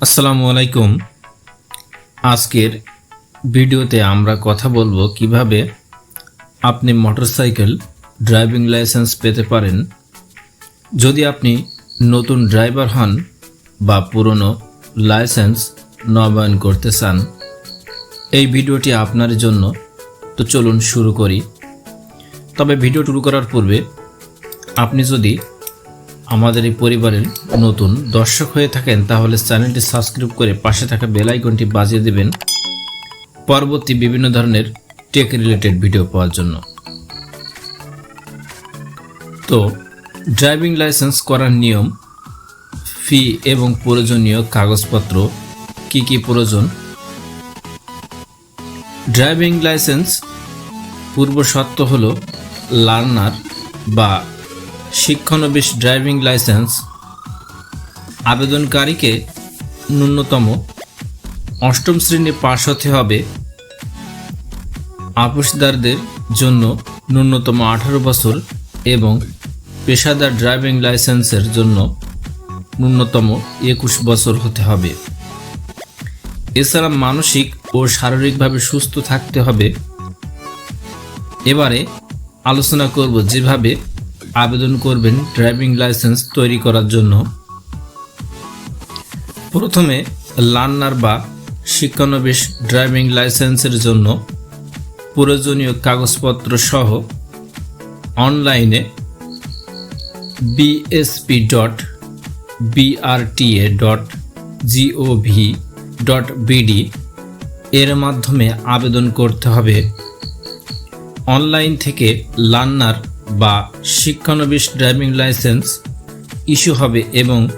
আসসালামু আলাইকুম। আজকের ভিডিওতে আমরা কথা বলব কীভাবে আপনি মোটরসাইকেল ড্রাইভিং লাইসেন্স পেতে পারেন। যদি আপনি নতুন ড্রাইভার হন বা পুরনো লাইসেন্স নবায়ন করতে চান, এই ভিডিওটি আপনার জন্য। তো চলুন শুরু করি। তবে ভিডিও শুরু করার পূর্বে আপনি যদি আমাদের এই পরিবারের নতুন দর্শক হয়ে থাকেন, তাহলে চ্যানেলটি সাবস্ক্রাইব করে পাশে থাকা বেল আইকনটি বাজিয়ে দেবেন পরবর্তী বিভিন্ন ধরনের টেক রিলেটেড ভিডিও পাওয়ার জন্য। তো ড্রাইভিং লাইসেন্স করার নিয়ম ফি এবং প্রয়োজনীয় কাগজপত্র কি কি প্রয়োজন? ড্রাইভিং লাইসেন্স পূর্ব শর্ত হল লার্নার বা শিক্ষানবিশ ড্রাইভিং লাইসেন্স আবেদনকারীকে ন্যূনতম অষ্টম শ্রেণি পাশ হতে হবে। আপোষদারদের জন্য ন্যূনতম আঠারো বছর এবং পেশাদার ড্রাইভিং লাইসেন্সের জন্য ন্যূনতম একুশ বছর হতে হবে। এছাড়া মানসিক ও শারীরিকভাবে সুস্থ থাকতে হবে। এবারে আলোচনা করব যেভাবে আবেদন করবেন ড্রাইভিং লাইসেন্স তৈরি করার জন্য। প্রথমে লার্নার বা শিক্ষানবিশ ড্রাইভিং লাইসেন্সের জন্য প্রয়োজনীয় কাগজপত্র সহ অনলাইনে BSP dot BRTA dot GOV dot BD এর মাধ্যমে আবেদন করতে হবে। অনলাইন থেকে লার্নার বা শিক্ষানবিশ ড্রাইভিং লাইসেন্স ইস্যু হবে এবং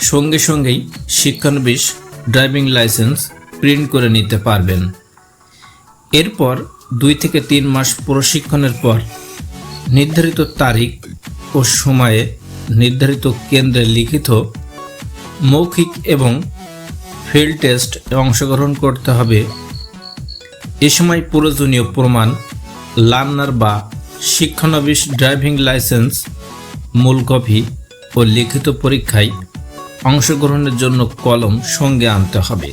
সঙ্গে সঙ্গেই শিক্ষানবিশ ড্রাইভিং লাইসেন্স প্রিন্ট করে নিতে পারবেন। এরপর দুই থেকে তিন মাস প্রশিক্ষণের পর নির্ধারিত তারিখ ও সময়ে নির্ধারিত কেন্দ্রে লিখিত মৌখিক এবং ফিল্ড টেস্ট অংশগ্রহণ করতে হবে। এ সময় প্রয়োজনীয় প্রমাণ, লার্নার বা শিক্ষানবিশ ড্রাইভিং লাইসেন্স, মূল কপি ও লিখিত পরীক্ষায় অংশগ্রহণের জন্য কলম সঙ্গে আনতে হবে।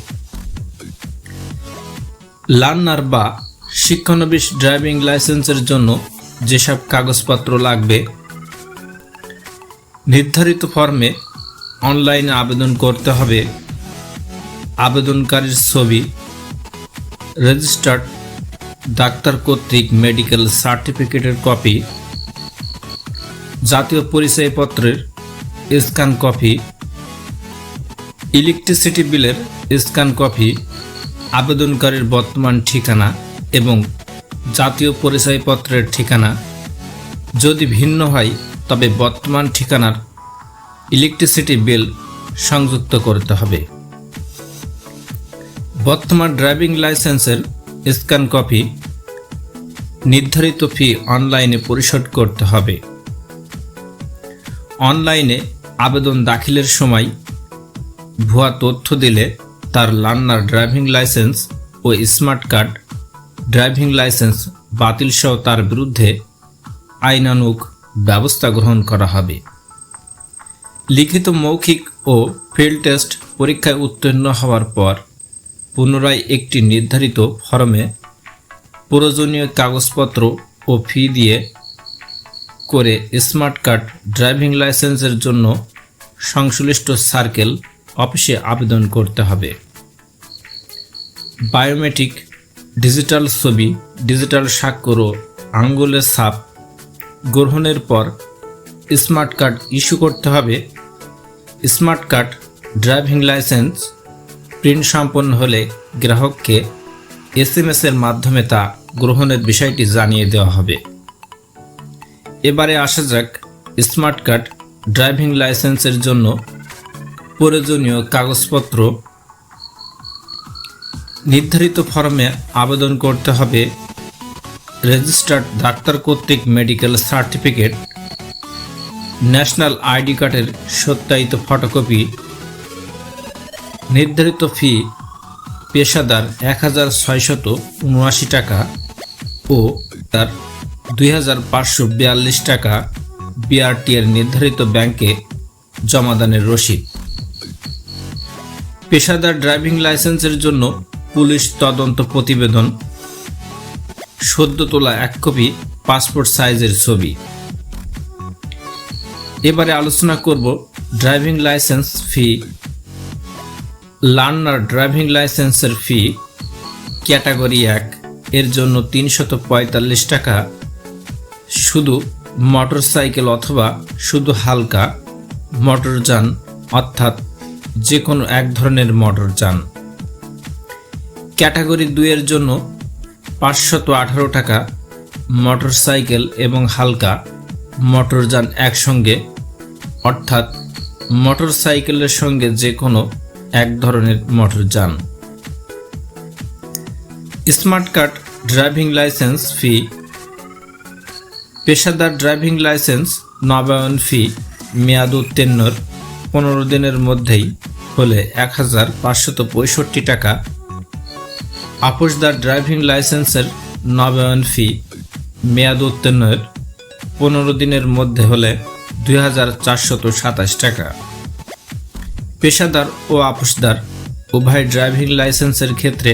লার্নার বা শিক্ষানবিশ ড্রাইভিং লাইসেন্সের জন্য যেসব কাগজপত্র লাগবে, নির্ধারিত ফর্মে অনলাইনে আবেদন করতে হবে। আবেদনকারীর ছবি, রেজিস্টার্ড ডাক্তার কর্তৃক মেডিকেল সার্টিফিকেটের কপি জাতীয় পরিচয়পত্রের স্ক্যান কপি ইলেকট্রিসিটি বিলের স্ক্যান কপি আবেদনকারীর বর্তমান ঠিকানা এবং জাতীয় পরিচয়পত্রের ঠিকানা। যদি ভিন্ন হয়, তবে বর্তমান ঠিকানার ইলেকট্রিসিটি বিল সংযুক্ত করতে হবে। বর্তমান ড্রাইভিং লাইসেন্সের স্ক্যান কপি নির্ধারিত ফি অনলাইনে পরিশোধ করতে হবে। অনলাইনে আবেদন দাখিলের সময় ভুয়া তথ্য দিলে তার লার্নার ড্রাইভিং লাইসেন্স ও স্মার্ট কার্ড, ড্রাইভিং লাইসেন্স বাতিল সহ তার বিরুদ্ধে আইনানুগ ব্যবস্থা গ্রহণ করা হবে। লিখিত মৌখিক ও ফিল্ড টেস্ট পরীক্ষায় উত্তীর্ণ হওয়ার পর পুনরায় একটি নির্ধারিত ফরমে প্রয়োজনীয় কাগজপত্র ও ফি দিয়ে করে স্মার্ট কার্ড, ড্রাইভিং লাইসেন্সের জন্য সংশ্লিষ্ট সার্কেল অফিসে আবেদন করতে হবে। বায়োমেট্রিক, ডিজিটাল ছবি, ডিজিটাল স্বাক্ষর ও আঙ্গুলের ছাপ গ্রহণের পর স্মার্ট কার্ড ইস্যু করতে হবে। Smart card, driving licence print সম্পন্ন হলে গ্রাহককে এস এর মাধ্যমে তা গ্রহণের বিষয়টি জানিয়ে দেওয়া হবে। এবারে আসা যাক স্মার্ট কার্ড, ড্রাইভিং লাইসেন্সের জন্য প্রয়োজনীয় কাগজপত্র। নির্ধারিত ফর্মে আবেদন করতে হবে রেজিস্টার্ড ডাক্তার কর্তৃক মেডিকেল সার্টিফিকেট, ন্যাশনাল আইডি কার্ডের সত্যায়িত ফটোকপি নির্ধারিত ফি পেশাদার এক হাজার ছয়শত উনআশি টাকা ও তার দুই হাজার পাঁচশো বিয়াল্লিশ টাকা বিআরটি এর নির্ধারিত ব্যাংকে জমাদানের রসিদ। পেশাদার ড্রাইভিং লাইসেন্সের জন্য পুলিশ তদন্ত প্রতিবেদন। সদ্য তোলা এক কপি পাসপোর্ট সাইজের ছবি। এবারে আলোচনা করব driving licence fee learner driving লাইসেন্সের ফি ক্যাটাগরি এক। এর জন্য তিনশত পঁয়তাল্লিশ টাকা শুধু মোটরসাইকেল অথবা শুধু হালকা মোটরযান অর্থাৎ যে কোনো এক ধরনের মোটরযান ক্যাটাগরি দুইয়ের জন্য পাঁচশত আঠারো টাকা মোটরসাইকেল এবং হালকা মোটরযান একসঙ্গে, অর্থাৎ মোটরসাইকেলের সঙ্গে যে কোনো এক ধরনের মোটরযান smart card, driving licence fee, পেশাদার ড্রাইভিং লাইসেন্স, নবায়ন ফি, মেয়াদ উত্তীর্ণর পনেরো দিনের মধ্যেই হলে এক হাজার পাঁচশত পঁয়ষট্টি টাকা। আপোষদার ড্রাইভিং লাইসেন্সের নবায়ন ফি, মেয়াদ উত্তীর্ণের পনেরো দিনের মধ্যে হলে দুই হাজার চারশত সাতাশ টাকা। পেশাদার ও আপোষদার। উভয় ড্রাইভিং লাইসেন্সের ক্ষেত্রে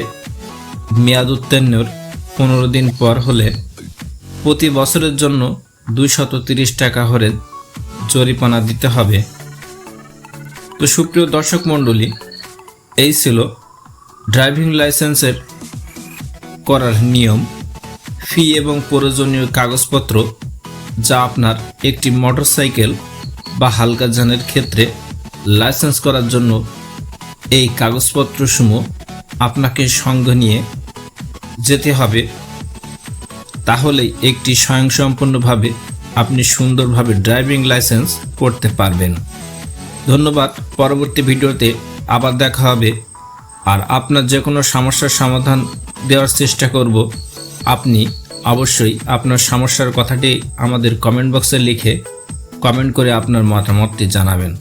মেয়াদ উত্তীর্ণর পনেরো দিন পর হলে প্রতি বছরের জন্য দুইশত তিরিশ টাকা হরে জরিমানা দিতে হবে। তো সুপ্রিয় দর্শক মণ্ডলী, এই ছিল ড্রাইভিং লাইসেন্সের করার নিয়ম, ফি এবং প্রয়োজনীয় কাগজপত্র যা আপনার একটি মোটরসাইকেল বা হালকা যানের ক্ষেত্রে লাইসেন্স করার জন্য এই কাগজপত্রসমূহ আপনাকে সঙ্গে নিয়ে যেতে হবে। তাহলেই একটি স্বয়ংসম্পূর্ণভাবে আপনি সুন্দরভাবে ড্রাইভিং লাইসেন্স করতে পারবেন। ধন্যবাদ, পরবর্তী ভিডিওতে আবার দেখা হবে। আর আপনার যে কোনো সমস্যার সমাধান দেওয়ার চেষ্টা করব। আপনি অবশ্যই আপনার সমস্যার কথাটি আমাদের কমেন্ট বক্সে লিখে কমেন্ট করে আপনার মতামতটি জানাবেন।